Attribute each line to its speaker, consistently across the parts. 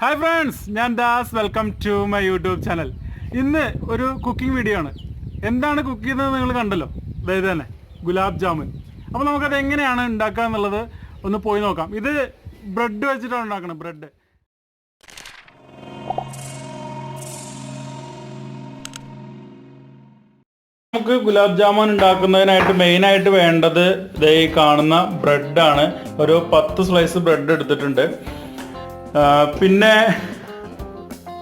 Speaker 1: Hi friends ഞാൻ Das. Welcome to my YouTube channel ഇന്ന് ഒരു കുക്കിംഗ് വീഡിയോ ആണ്. എന്താണ് കുക്ക് ചെയ്യുന്നത് നിങ്ങൾ കണ്ടല്ലോ? അതായത് തന്നെ ഗുലാബ് ജാമുൻ. അപ്പോൾ നമുക്കത് എങ്ങനെയാണ് ഉണ്ടാക്കുക എന്നുള്ളത് ഒന്ന് പോയി നോക്കാം. ഇത് ബ്രെഡ് വെച്ചിട്ടാണ് ഉണ്ടാക്കുന്നത് ബ്രെഡ് നമുക്ക് ഗുലാബ് ജാമുൻ ഉണ്ടാക്കുന്നതിനായിട്ട് മെയിനായിട്ട് വേണ്ടത് ഈ കാണുന്ന ബ്രെഡാണ് ഒരു പത്ത് സ്ലൈസ് ബ്രെഡ് എടുത്തിട്ടുണ്ട്. പിന്നെ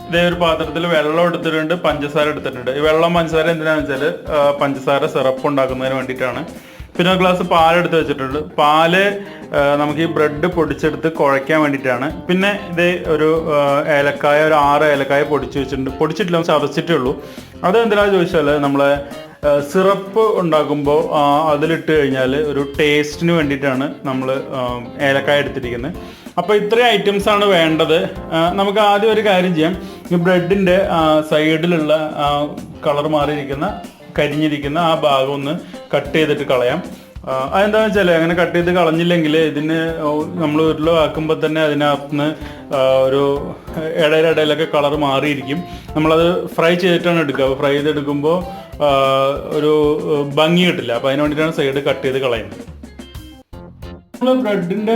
Speaker 1: ഇതേ ഒരു പാത്രത്തിൽ വെള്ളം എടുത്തിട്ടുണ്ട് പഞ്ചസാര എടുത്തിട്ടുണ്ട്. ഈ വെള്ളം പഞ്ചസാര എന്തിനാന്ന് വെച്ചാൽ പഞ്ചസാര സിറപ്പ് ഉണ്ടാക്കുന്നതിന് വേണ്ടിയിട്ടാണ്. പിന്നെ ഒരു ഗ്ലാസ് പാലെടുത്ത് വെച്ചിട്ടുണ്ട്. പാൽ നമുക്ക് ഈ ബ്രെഡ് പൊടിച്ചെടുത്ത് കുഴയ്ക്കാൻ വേണ്ടിയിട്ടാണ്. പിന്നെ ഇത് ഒരു ഏലക്കായ ഒരു ആറ് ഏലക്കായ പൊടിച്ച് വെച്ചിട്ടുണ്ട്. പൊടിച്ചിട്ടില്ല ചതച്ചിട്ടേ ഉള്ളൂ. അത് എന്തിനാ ചോദിച്ചാൽ നമ്മളെ സിറപ്പ് ഉണ്ടാക്കുമ്പോൾ അതിലിട്ട് കഴിഞ്ഞാൽ ഒരു ടേസ്റ്റിന് വേണ്ടിയിട്ടാണ് നമ്മൾ ഏലക്കായ എടുത്തിരിക്കുന്നത്. അപ്പോൾ ഇത്രയും ഐറ്റംസ് ആണ് വേണ്ടത്. നമുക്ക് ആദ്യം ഒരു കാര്യം ചെയ്യാം. ഈ ബ്രെഡിന്റെ സൈഡിലുള്ള കളർ മാറിയിരിക്കുന്ന കരിഞ്ഞിരിക്കുന്ന ആ ഭാഗം ഒന്ന് കട്ട് ചെയ്തിട്ട് കളയാം. അതെന്താണെന്ന് വെച്ചാൽ അങ്ങനെ കട്ട് ചെയ്ത് കളഞ്ഞില്ലെങ്കിൽ ഇതിന് നമ്മൾ ഉരുള ആക്കുമ്പോൾ തന്നെ അതിനകത്തുനിന്ന് നിന്ന് ഒരു ഇടയിലിടയിലൊക്കെ കളർ മാറിയിരിക്കും. നമ്മളത് ഫ്രൈ ചെയ്തിട്ടാണ് എടുക്കുക. ഫ്രൈ ചെയ്തെടുക്കുമ്പോൾ ഒരു ഭംഗി കിട്ടില്ല. അപ്പോൾ അതിന് വേണ്ടിയിട്ടാണ് സൈഡ് കട്ട് ചെയ്ത് കളയുന്നത്. നമ്മൾ ബ്രെഡിന്റെ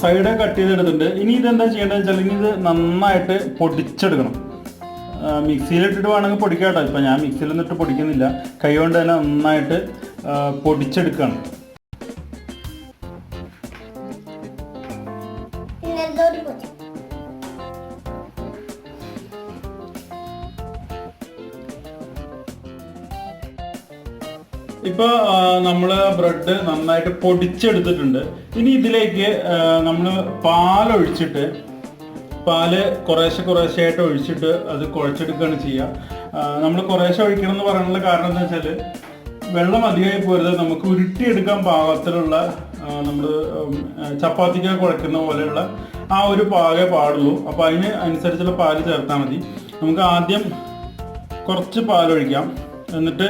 Speaker 1: സൈഡ് കട്ട് ചെയ്തെടുത്തിട്ടുണ്ട്. ഇനി ഇതെന്താ ചെയ്യേണ്ടത് വെച്ചാൽ ഇനി ഇത് നന്നായിട്ട് പൊടിച്ചെടുക്കണം. മിക്സിയിലിട്ടിട്ട് വേണമെങ്കിൽ പൊടിക്കാട്ടോ. ഇപ്പൊ ഞാൻ മിക്സിയിലൊന്നും ഇട്ട് പൊടിക്കുന്നില്ല. കൈ കൊണ്ട് തന്നെ നന്നായിട്ട് പൊടിച്ചെടുക്കണം.
Speaker 2: ഇന്നെന്തോടി പോയി
Speaker 1: ഇപ്പോൾ നമ്മൾ ബ്രെഡ് നന്നായിട്ട് പൊടിച്ചെടുത്തിട്ടുണ്ട്. ഇനി ഇതിലേക്ക് നമ്മൾ പാലൊഴിച്ചിട്ട് പാൽ കുറേശ്ശെ കുറേശ്ശെ ആയിട്ട് ഒഴിച്ചിട്ട് അത് കുഴച്ചെടുക്കുകയാണ് ചെയ്യുക നമ്മൾ കുറേശ്ശെ ഒഴിക്കണം എന്ന് പറയാനുള്ള കാരണം എന്താ വെച്ചാൽ വെള്ളം അധികമായി പോരുത് നമുക്ക് ഉരുട്ടിയെടുക്കാൻ പാകത്തിലുള്ള നമ്മൾ ചപ്പാത്തിക്ക് കുഴക്കുന്ന പോലെയുള്ള ആ ഒരു പാകേ പാടുള്ളൂ. അപ്പോൾ അതിന് അനുസരിച്ചുള്ള പാൽ ചേർത്താൽ മതി. നമുക്ക് ആദ്യം കുറച്ച് പാലൊഴിക്കാം. എന്നിട്ട്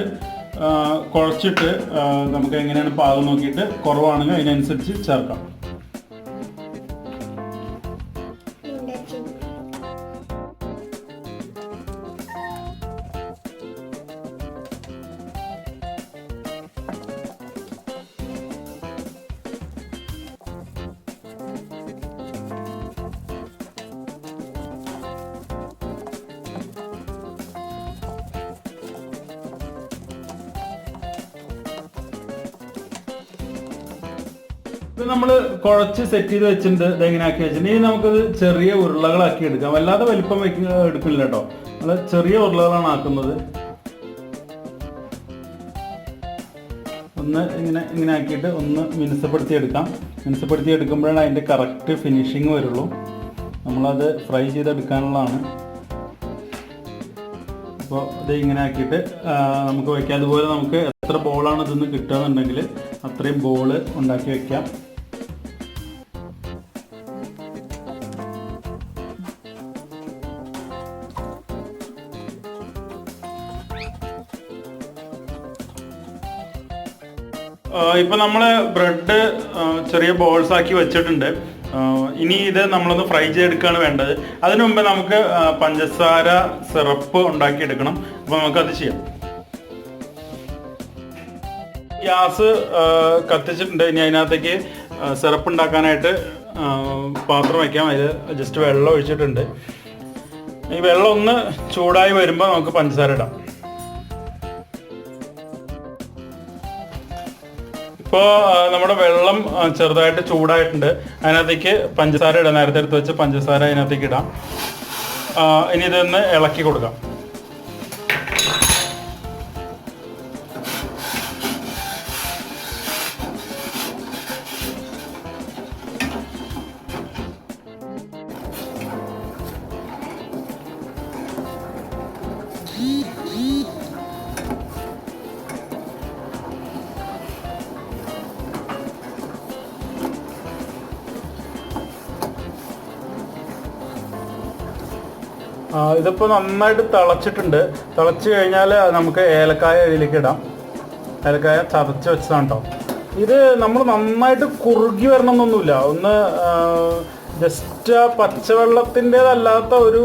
Speaker 1: കുഴച്ചിട്ട് നമുക്ക് എങ്ങനെയാണ് പാകം നോക്കിയിട്ട് കുറവാണെങ്കിൽ അതിനനുസരിച്ച് ചേർക്കാം. ഇത് നമ്മൾ കുഴച്ച് സെറ്റ് ചെയ്ത് വെച്ചിട്ടുണ്ട്. ഇത് എങ്ങനെ ആക്കി വെച്ചിട്ടുണ്ട്? ഇനി നമുക്കത് ചെറിയ ഉരുളകളാക്കി എടുക്കാം. വല്ലാതെ വലിപ്പം വെക്ക എടുക്കില്ല കേട്ടോ നമ്മൾ ചെറിയ ഉരുളകളാണ് ആക്കുന്നത്. ഒന്ന് ഇങ്ങനെ ഇങ്ങനെ ആക്കിയിട്ട് ഒന്ന് മിനുസപ്പെടുത്തി എടുക്കാം. മിനുസപ്പെടുത്തി എടുക്കുമ്പോഴാണ് അതിന്റെ കറക്റ്റ് ഫിനിഷിങ് വരുള്ളൂ. നമ്മളത് ഫ്രൈ ചെയ്തെടുക്കാനുള്ളതാണ്. അപ്പോൾ ഇത് ഇങ്ങനെ ആക്കിയിട്ട് നമുക്ക് വയ്ക്കാം അതുപോലെ നമുക്ക് എത്ര ബോളാണ് ഇതെന്ന് കിട്ടുകയെന്നുണ്ടെങ്കിൽ അത്രയും ബോൾ ഉണ്ടാക്കി വെക്കാം. ഇപ്പൊ നമ്മൾ ബ്രെഡ് ചെറിയ ബോൾസ് ആക്കി വെച്ചിട്ടുണ്ട്. ഇനി ഇത് നമ്മളൊന്ന് ഫ്രൈ ചെയ്തെടുക്കുകയാണ് വേണ്ടത്. അതിനു മുമ്പ് നമുക്ക് പഞ്ചസാര സിറപ്പ് ഉണ്ടാക്കി എടുക്കണം അപ്പൊ നമുക്ക് അത് ചെയ്യാം. ഗ്യാസ് കത്തിച്ചിട്ടുണ്ട്. ഇനി അതിനകത്തേക്ക് സിറപ്പ് ഉണ്ടാക്കാനായിട്ട് പാത്രം വയ്ക്കാം അതിൽ ജസ്റ്റ് വെള്ളം ഒഴിച്ചിട്ടുണ്ട്. ഈ വെള്ളം ഒന്ന് ചൂടായി വരുമ്പോൾ നമുക്ക് പഞ്ചസാര ഇടാം. ഇപ്പോൾ നമ്മുടെ വെള്ളം ചെറുതായിട്ട് ചൂടായിട്ടുണ്ട്. അതിനകത്തേക്ക് പഞ്ചസാര ഇടാം. നേരത്തെ എടുത്ത് വെച്ച് പഞ്ചസാര അതിനകത്തേക്ക് ഇടാം. ഇനി ഇതൊന്ന് ഇളക്കി കൊടുക്കാം. ആ, ഇതിപ്പോ നന്നായിട്ട് തിളച്ചിട്ടുണ്ട്. തിളച്ച് കഴിഞ്ഞാൽ നമുക്ക് ഏലക്കായ ഇതിലേക്ക് ഇടാം. ഏലക്കായ ചതച്ച് വെച്ചതാണ് കേട്ടോ ഇത് നമ്മൾ നന്നായിട്ട് കുറുകി വരണം എന്നൊന്നുമില്ല ഒന്ന് ജസ്റ്റ് ആ പച്ചവെള്ളത്തിന്റെതല്ലാത്ത ഒരു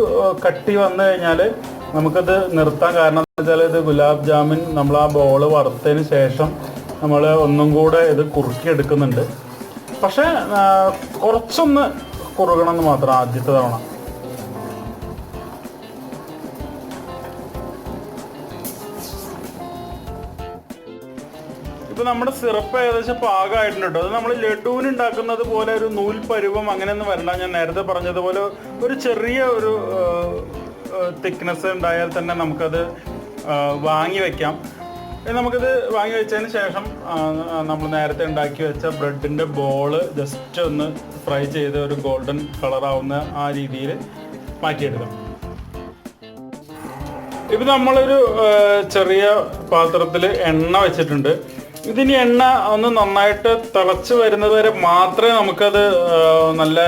Speaker 1: കട്ടി വന്നു കഴിഞ്ഞാൽ നമുക്കത് നിർത്താൻ കാരണം എന്താ വെച്ചാൽ ഇത് ഗുലാബ് ജാമുൻ നമ്മൾ ആ ബോൾ വറുത്തതിന് ശേഷം നമ്മൾ ഒന്നും കൂടെ ഇത് കുറുക്കി എടുക്കുന്നുണ്ട്. പക്ഷേ കുറച്ചൊന്ന് കുറുകണം എന്ന് മാത്രം ആദ്യത്തെ തവണ. നമ്മുടെ സിറപ്പ് ഏകദേശം പാകമായിട്ടുണ്ട് കേട്ടോ. അത് നമ്മൾ ലഡുവിന് ഉണ്ടാക്കുന്നത് പോലെ ഒരു നൂൽ പരുവം അങ്ങനെയൊന്നും വരണ്ട. ഞാൻ നേരത്തെ പറഞ്ഞതുപോലെ ഒരു ചെറിയ ഒരു തിക്നെസ് ഉണ്ടായാൽ തന്നെ നമുക്കത് വാങ്ങി ഇനി നമുക്കിത് വാങ്ങി വെച്ചതിന് ശേഷം നമ്മൾ നേരത്തെ ഉണ്ടാക്കി വെച്ച ബ്രെഡിന്റെ ബോൾ ജസ്റ്റ് ഒന്ന് ഫ്രൈ ചെയ്ത് ഒരു ഗോൾഡൻ കളറാവുന്ന ആ രീതിയിൽ മാറ്റിയെടുക്കാം. ഇപ്പം നമ്മളൊരു ചെറിയ പാത്രത്തിൽ എണ്ണ വെച്ചിട്ടുണ്ട്. ഇതിനി എണ്ണ ഒന്ന് നന്നായിട്ട് തിളച്ച് വരുന്നത് വരെ മാത്രമേ നമുക്കത് നല്ല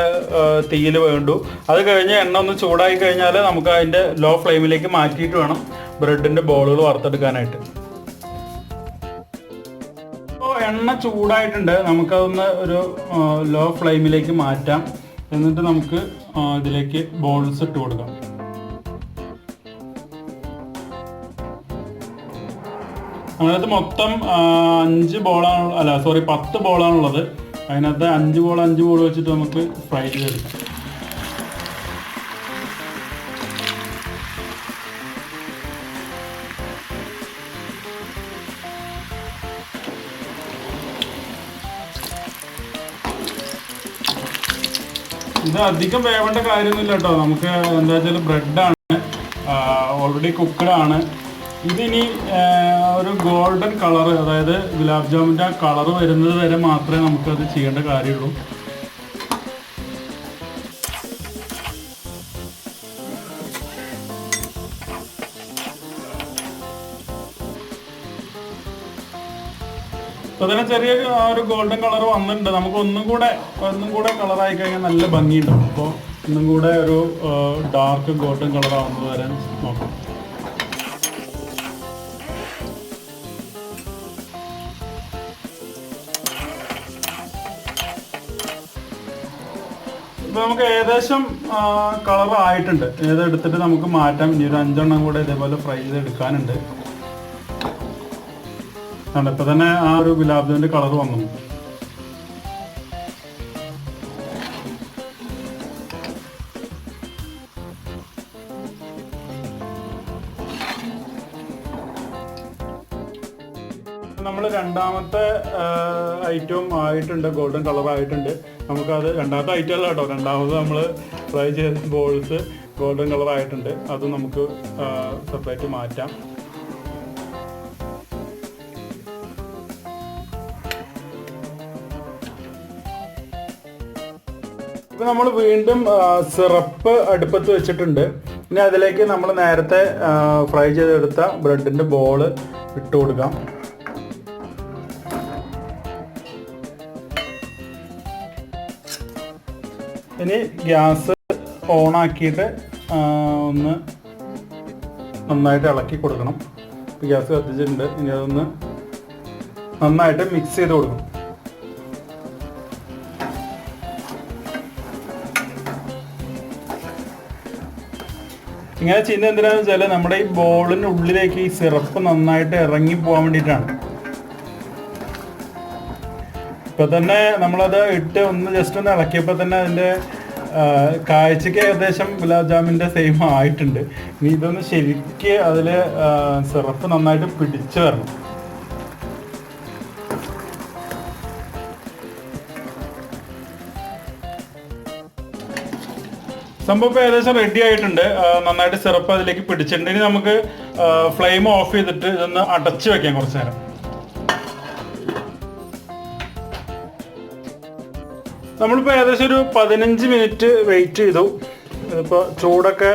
Speaker 1: തീയിൽ വേണ്ടൂ. അത് കഴിഞ്ഞ് എണ്ണ ഒന്ന് ചൂടായി കഴിഞ്ഞാൽ നമുക്ക് അതിന്റെ ലോ ഫ്ലെയിമിലേക്ക് മാറ്റിയിട്ട് വേണം ബ്രെഡിന്റെ ബോളുകൾ വറുത്തെടുക്കാനായിട്ട്. ഇപ്പോൾ എണ്ണ ചൂടായിട്ടുണ്ട്. നമുക്കതൊന്ന് ഒരു ലോ ഫ്ലെയിമിലേക്ക് മാറ്റാം. എന്നിട്ട് നമുക്ക് ഇതിലേക്ക് ബോൾസ് ഇട്ട് കൊടുക്കാം. അതിനകത്ത് മൊത്തം അഞ്ച് ബോളാണ് അല്ല സോറി പത്ത് ബോളാണുള്ളത്. അതിനകത്ത് അഞ്ച് ബോൾ അഞ്ച് ബോൾ വെച്ചിട്ട് നമുക്ക് ഫ്രൈ ചെയ്തെടുക്കാം ഇത് അധികം വേവേണ്ട കാര്യമൊന്നുമില്ല കേട്ടോ. നമുക്ക് എന്താ വെച്ചാൽ ബ്രെഡാണ് ഓൾറെഡി കുക്കഡാണ് ഇതിനി ഒരു ഗോൾഡൻ കളർ അതായത് ഗുലാബ് ജാമുന്റെ ആ കളർ വരുന്നത് വരെ മാത്രമേ നമുക്കത് ചെയ്യേണ്ട കാര്യമുള്ളൂ. അപ്പൊ അതിന് ചെറിയ ഒരു ഗോൾഡൻ കളർ വന്നിട്ടുണ്ട്. നമുക്ക് ഒന്നും കൂടെ ഒന്നും കൂടെ കളറായി കഴിഞ്ഞാൽ നല്ല ഭംഗിയുണ്ടാവും. അപ്പോൾ ഒന്നും കൂടെ ഒരു ഡാർക്ക് ഗോൾഡൻ കളർ ആവുന്നത് വരെ നോക്കാം. ഇപ്പൊ നമുക്ക് ഏകദേശം കളർ ആയിട്ടുണ്ട്. ഏതെടുത്തിട്ട് നമുക്ക് മാറ്റാം. ഇനി ഒരു അഞ്ചെണ്ണം കൂടെ ഇതേപോലെ ഫ്രൈ ചെയ്ത് എടുക്കാനുണ്ട്. ഇപ്പൊ തന്നെ ആ ഒരു ഗുലാബ് ജാമിന്റെ കളർ വന്നു. നമ്മൾ രണ്ടാമത്തെ ഐറ്റവും ആയിട്ടുണ്ട് ഗോൾഡൻ കളർ ആയിട്ടുണ്ട്. നമുക്കത് രണ്ടാമത്തെ ഐറ്റം അല്ല കേട്ടോ. രണ്ടാമത് നമ്മൾ ഫ്രൈ ചെയ്ത ബോൾസ് ഗോൾഡൻ കളർ ആയിട്ടുണ്ട്. അത് നമുക്ക് സെപ്പറേറ്റ് മാറ്റാം. ഇപ്പൊ നമ്മൾ വീണ്ടും സിറപ്പ് അടുപ്പത്ത് വെച്ചിട്ടുണ്ട്. ഇനി അതിലേക്ക് നമ്മൾ നേരത്തെ ഫ്രൈ ചെയ്തെടുത്ത ബ്രെഡിന്റെ ബോൾ ഇട്ട് കൊടുക്കാം. ഇനി ഗ്യാസ് ഓൺ ആക്കിയിട്ട് ഒന്ന് നന്നായിട്ട് ഇളക്കി കൊടുക്കണം. ഗ്യാസ് കത്തിച്ചിട്ടുണ്ട്. ഇനി അതൊന്ന് നന്നായിട്ട് മിക്സ് ചെയ്ത് കൊടുക്കണം. ഇങ്ങനെ ചെയ്യുന്നത് എന്തിനാണെന്ന് വെച്ചാൽ നമ്മുടെ ഈ ബോളിനുള്ളിലേക്ക് ഈ സിറപ്പ് നന്നായിട്ട് ഇറങ്ങി പോകാൻ വേണ്ടിയിട്ടാണ്. ഇപ്പൊ തന്നെ നമ്മളത് ഇട്ട് ഒന്ന് ജസ്റ്റ് ഒന്ന് ഇളക്കിയപ്പോൾ തന്നെ അതിന്റെ കാഴ്ചക്ക് ഏകദേശം ഗുലാബ് ജാമിന്റെ സെയിം ആയിട്ടുണ്ട്. ഇനി ഇതൊന്ന് ശരിക്ക് അതിൽ സിറപ്പ് നന്നായിട്ട് പിടിച്ചു വരണം. സംഭവം ഏകദേശം റെഡി ആയിട്ടുണ്ട്. നന്നായിട്ട് സിറപ്പ് അതിലേക്ക് പിടിച്ചിട്ടുണ്ട്. ഇനി നമുക്ക് ഫ്ലെയിം ഓഫ് ചെയ്തിട്ട് ഇതൊന്ന് അടച്ചു വെക്കാം കുറച്ചു നേരം. നമ്മളിപ്പോൾ ഏകദേശം ഒരു പതിനഞ്ച് മിനിറ്റ് വെയിറ്റ് ചെയ്തു. ഇപ്പോൾ ചൂടൊക്കെ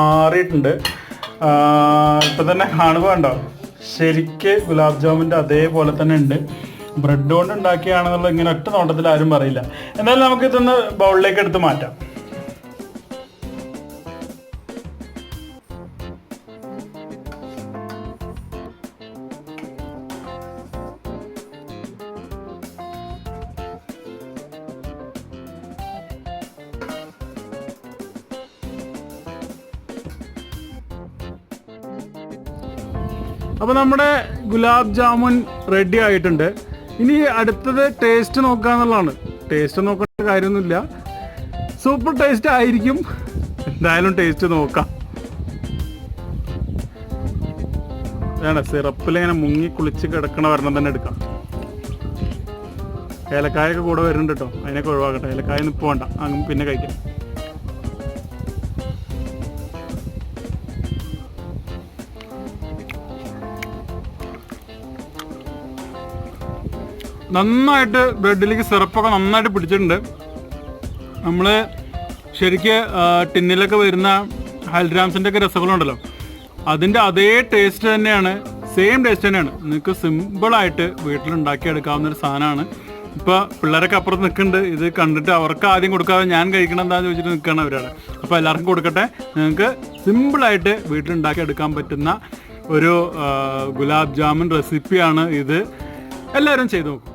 Speaker 1: ആറിയിട്ടുണ്ട്. ഇപ്പം തന്നെ കാണുമ്പോൾ ഉണ്ടോ ശരിക്ക് ഗുലാബ് ജാമുന്റെ അതേപോലെ തന്നെ ഉണ്ട്. ബ്രെഡ് കൊണ്ട് ഉണ്ടാക്കിയാണെന്നുള്ള ഇങ്ങനെ ഒറ്റ നോട്ടത്തിൽ ആരും പറയില്ല. എന്നാലും നമുക്ക് ഇതൊന്ന് ബൗളിലേക്ക് എടുത്ത് മാറ്റാം. അപ്പോൾ നമ്മുടെ ഗുലാബ് ജാമുൻ റെഡി ആയിട്ടുണ്ട്. ഇനി അടുത്തത് ടേസ്റ്റ് നോക്കുക എന്നുള്ളതാണ്. ടേസ്റ്റ് നോക്കേണ്ട കാര്യമൊന്നുമില്ല. സൂപ്പർ ടേസ്റ്റ് ആയിരിക്കും. എന്തായാലും ടേസ്റ്റ് നോക്കാം. വേണ്ട സിറപ്പിൽ ഇങ്ങനെ മുങ്ങി കുളിച്ച് കിടക്കണ വരണം തന്നെ എടുക്കാം. ഏലക്കായൊക്കെ കൂടെ വരുന്നുണ്ട് കേട്ടോ. അതിനൊക്കെ ഒഴിവാക്കട്ടെ. ഏലക്കായ ഇപ്പോൾ വേണ്ട. അങ്ങ് പിന്നെ കഴിക്കാം. നന്നായിട്ട് ബ്രെഡിലേക്ക് സിറപ്പൊക്കെ നന്നായിട്ട് പിടിച്ചിട്ടുണ്ട്. നമ്മൾ ശരിക്ക് ടിന്നിലൊക്കെ വരുന്ന ഹൽദ്രാംസിന്റെ ഒക്കെ രസങ്ങളുണ്ടല്ലോ. അതിന്റെ അതേ ടേസ്റ്റ് തന്നെയാണ് സെയിം ടേസ്റ്റ് തന്നെയാണ്. നിങ്ങൾക്ക് സിമ്പിളായിട്ട് എടുക്കാവുന്ന ഒരു സാധനമാണ്. ഇപ്പോൾ പിള്ളേരൊക്കെ അപ്പുറത്ത് നിൽക്കുന്നുണ്ട്. ഇത് കണ്ടിട്ട് അവർക്ക് ആദ്യം കൊടുക്കാതെ ഞാൻ കഴിക്കണം എന്താന്ന് ചോദിച്ചിട്ട് നിൽക്കുകയാണ് അവരവിടെ അപ്പോൾ എല്ലാവർക്കും കൊടുക്കട്ടെ. നിങ്ങൾക്ക് സിമ്പിളായിട്ട് വീട്ടിലുണ്ടാക്കി എടുക്കാൻ പറ്റുന്ന ഒരു ഗുലാബ് ജാമുൻ റെസിപ്പിയാണ് ഇത്. എല്ലാവരും ചെയ്തു നോക്കും.